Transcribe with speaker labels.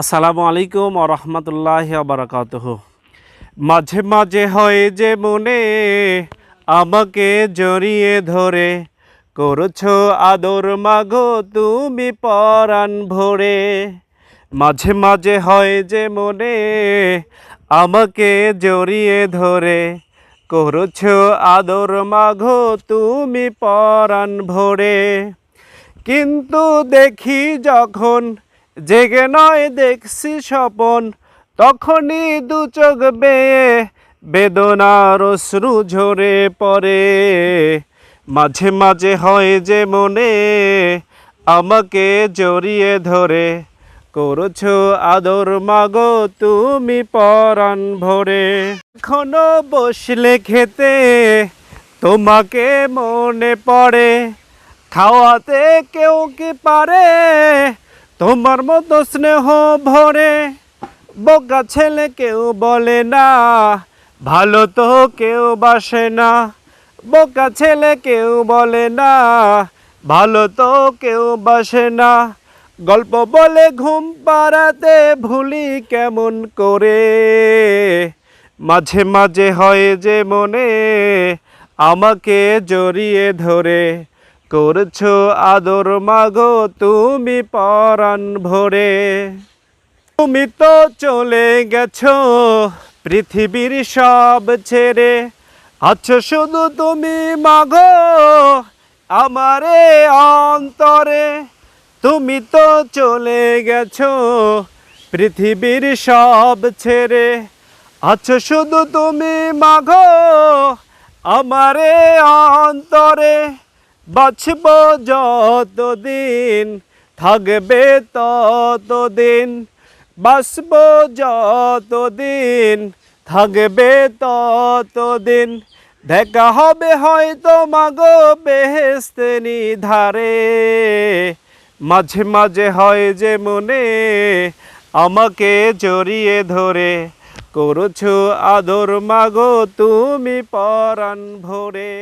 Speaker 1: আসসালামু আলাইকুম রহমতুল্লাহ বারাকাতুহ। মাঝে মাঝে হয় যে মনে আমাকে জড়িয়ে ধরে, করছ আদর মাগো তুমি পরাণ ভরে। মাঝে মাঝে হয় যে মনে আমাকে জড়িয়ে ধরে, করছ আদর মাগো তুমি পরাণ ভরে। কিন্তু দেখি যখন জেগে নয় দেখছি স্বপন, তখনই দু চোখ বেয়ে বেদনার অশ্রু ঝরে পড়ে। মাঝে মাঝে হয় যে মনে আমাকে জড়িয়ে ধরে, করছ আদর মাগো তুমি পরাণ ভরে। এখনও বসলে খেতে তোমাকে মনে পড়ে, খাওয়াতে কেউ কি পারে? তোমার মতো স্নেহ ভরে বোকা ছেলে কেউ বলে না। ভালো তো কেউ বাসে না, বোকা ছেলে কেউ বলে না। ভালো তো কেউ বাসে না, গল্প বলে ঘুম পাড়াতে ভুলি কেমন করে? মাঝে মাঝে হয় যে মনে আমাকে জড়িয়ে ধরে করছ আদর মাগো তুমি পরাণ ভরে। তুমি তো চলে গেছো পৃথিবীর সব ছেড়ে। আছো শুধু তুমি মাগো আমারে অন্তরে। তুমি তো চলে গেছো পৃথিবীর সব ছেড়ে। আছো শুধু তুমি মাগো আমারে অন্তরে। বাঁচব যতদিন, থাকবে ততদিন। বাঁচব যতদিন, থাকবে ততদিন। দেখা হবে হয়তো মাগো বেহেস্তেনি ধারে মাঝে মাঝে হয় যে মনে আমাকে জড়িয়ে ধরে। করছ আদর মাগো তুমি পরাণ ভরে।